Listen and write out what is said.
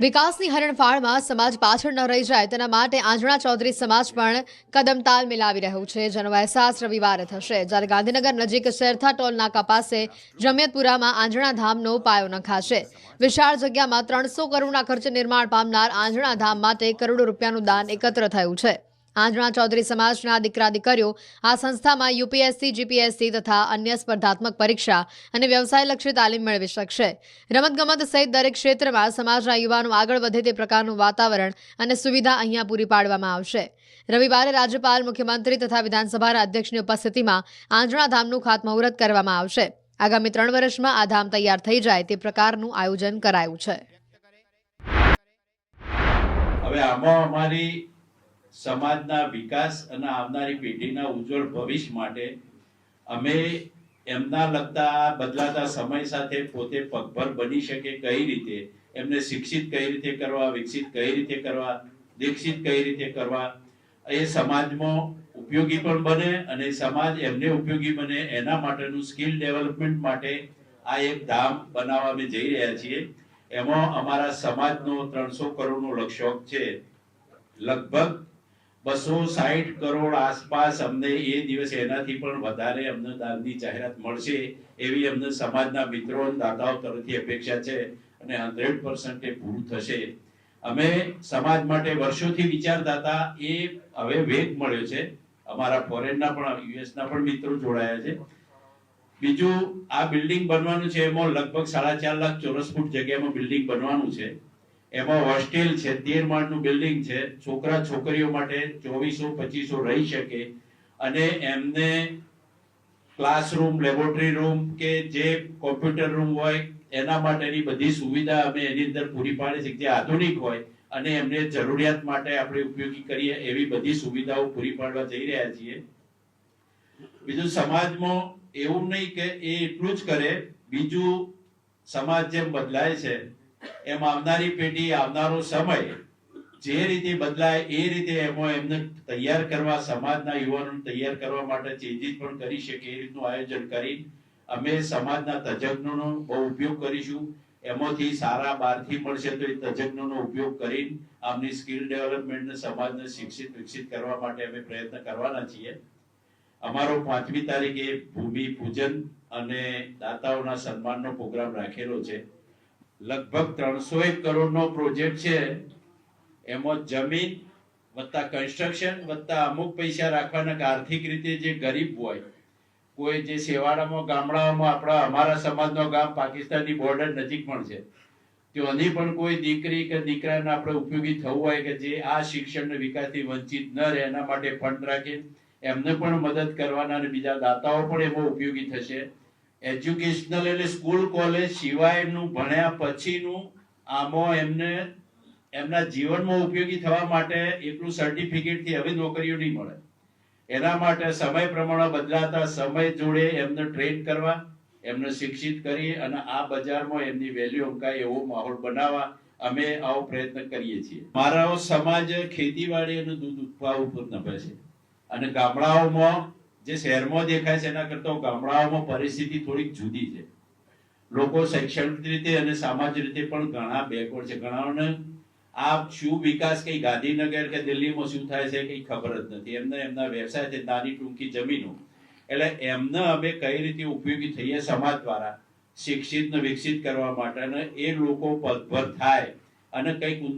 વિકાસની હરણફાળમાં સમાજ પાછળ ન રહી જાય તેના માટે આંજણા ચૌધરી સમાજ પણ કદમ તાલ મિલાવી રહ્યું છે. જેનો અહેસાસ રવિવારે થશે. જ્યારે ગાંધીનગર નજીક શેરથા ટોલ નાકા પાસે જમિયતપુરામાં આંજણા ધામનો પાયો નખાશે. વિશાળ જગ્યામાં ત્રણસો કરોડના ખર્ચે નિર્માણ પામનાર આંજણા ધામ માટે કરોડો રૂપિયાનું દાન એકત્ર થયું છે. આંજણા ચૌધરી સમાજના દીકરા દીકરીઓ આ સંસ્થામાં યુપીએસસી, જીપીએસસી તથા અન્ય સ્પર્ધાત્મક પરીક્ષા અને વ્યવસાયલક્ષી તાલીમ મેળવી શકશે. રમતગમત સહિત દરેક ક્ષેત્રમાં સમાજના યુવાનો આગળ વધે તે પ્રકારનું વાતાવરણ અને સુવિધા અહીંયા પૂરી પાડવામાં આવશે. રવિવારે રાજ્યપાલ, મુખ્યમંત્રી તથા વિધાનસભાના અધ્યક્ષની ઉપસ્થિતિમાં આંજણા ધામનું ખાતમુહૂર્ત કરવામાં આવશે. આગામી ત્રણ વર્ષમાં આ ધામ તૈયાર થઈ જાય તે પ્રકારનું આયોજન કરાયું છે. હવે આમાં અમારી સમાજના વિકાસ અને આવનારી પેઢીના ઉજ્જવળ ભવિષ્ય માટે અમે એમના લગતા બદલાતા સમય સાથે પોતે પગભર બની શકે કઈ રીતે? એમને શિક્ષિત કઈ રીતે કરવા, વિકસિત કઈ રીતે કરવા, દીક્ષિત કઈ રીતે કરવા? એ સમાજમાં ઉપયોગી પણ બને અને સમાજ એમને ઉપયોગી બને એના માટેનું સ્કિલ ડેવલપમેન્ટ માટે આ એક ધામ બનાવવા અમે જઈ રહ્યા છીએ. એમાં અમારા સમાજનો ત્રણસો કરોડનો લક્ષ્ય છે. લગભગ બસો સાહીઠ કરોડ આસપાસ અમને એ દિવસે એનાથી પણ વધારે અમને દાનની જાહેરાત મળશે એવી અમને સમાજના મિત્રો અને દાતાઓ તરફથી અપેક્ષા છે અને હંડ્રેડ પર્સન્ટ એ પૂરું થશે. અમે સમાજ માટે વર્ષોથી વિચારતા હતા, એ હવે વેગ મળ્યો છે. અમારા ફોરેનના પણ, યુએસના પણ મિત્રો જોડાયા છે. બીજું, આ બિલ્ડિંગ બનવાનું છે, એમાં લગભગ સાડા ચાર લાખ ચોરસ ફૂટ જગ્યામાં બિલ્ડિંગ બનવાનું છે. એમાં હોસ્ટેલ છે, તેર માળનું બિલ્ડિંગ છે, છોકરા છોકરીઓ માટે ચોવીસો, પચીસો રહી શકે અને એમને ક્લાસરૂમ, લેબોરેટરી રૂમ કે જે કોમ્પ્યુટર રૂમ હોય, એના માટેની બધી સુવિધા અમે એની અંદર પૂરી પાડી છે, જે આધુનિક હોય અને એમને જરૂરિયાત માટે આપણે ઉપયોગી કરીએ એવી બધી સુવિધાઓ પૂરી પાડવા જઈ રહ્યા છીએ. બીજું, સમાજમાં એવું નહીં કે એ એટલું જ કરે, બીજું સમાજ જેમ બદલાય છે એમ આવનારી પેઢી, આવનારો સમય જે રીતે બદલાય, એ રીતે એમાં એમને તૈયાર કરવા, સમાજના યુવાનોને તૈયાર કરવા માટે ચેન્જીસ પણ કરી શકે, એ રીતનું આયોજન કરી અમે સમાજના તજજ્ઞોનો બહુ ઉપયોગ કરીશું. એમાંથી સારા બહારથી મળશે તો એ તજજ્ઞોનો ઉપયોગ કરીને આમની સ્કિલ ડેવલપમેન્ટને સમાજને શિક્ષિત, વિકસિત કરવા માટે અમે પ્રયત્ન કરવાના છીએ. અમારો પાંચમી તારીખે ભૂમિ પૂજન અને દાતાઓના સન્માનનો પ્રોગ્રામ રાખેલો છે. લગભગ ત્રણસો એક કરોડનો પ્રોજેક્ટ છે. એમાં જમીન વત્તા કન્સ્ટ્રક્શન વત્તા અમુક પૈસા રાખવાના આર્થિક રીતે જે ગરીબ હોય, કોઈ જે સેવાડામાં ગામડાઓમાં, આપણા અમારા સમાજનો ગામ પાકિસ્તાનની બોર્ડર નજીક પણ છે. ત્યાંની પણ કોઈ દીકરી કે દીકરાને આપણે ઉપયોગી થવું હોય કે જે આ શિક્ષણ વિકાસથી વંચિત ન રહે, એના માટે ફંડ રાખે, એમને પણ મદદ કરવાના અને બીજા દાતાઓ પણ એમાં ઉપયોગી થશે. એજ્યુકેશનલ એટલે સ્કૂલ કોલેજ સિવાયનું ભણ્યા પછીનું આમાં એમને, એમના જીવનમાં ઉપયોગી થવા માટે એટલું સર્ટિફિકેટથી હવે નોકરીઓ નહીં મળે. એના માટે સમય પ્રમાણે બદલાતા સમય જોડે એમને ટ્રેન કરવા, એમને શિક્ષિત કરી અને આ બજારમાં એમની વેલ્યુ અંકાય એવો માહોલ બનાવવા અમે આવો પ્રયત્ન કરીએ છીએ. મારો સમાજ ખેતીવાડી અને દૂધ ઉત્પાદન ઉપર નભે છે. અને ગામડાઓમાં જે શહેરમાં દેખાય છે એના કરતા ગામડાઓમાં પરિસ્થિતિ થોડીક જુદી છે. લોકો શૈક્ષણિક રીતે અને સામાજિક રીતે પણ ઘણા બેકવર્ડ છે. ઘણાને આ શું વિકાસ, કઈ ગાંધીનગર કે દિલ્હીમાં શું થાય છે કઈ ખબર જ નથી. એમને એમના વ્યવસાય છે, નાની ટૂંકી જમીનો. એટલે એમને અમે કઈ રીતે ઉપયોગી થઈએ સમાજ દ્વારા શિક્ષિત ને વિકસિત કરવા માટે અને એ લોકો પગભર થાય અને કંઈક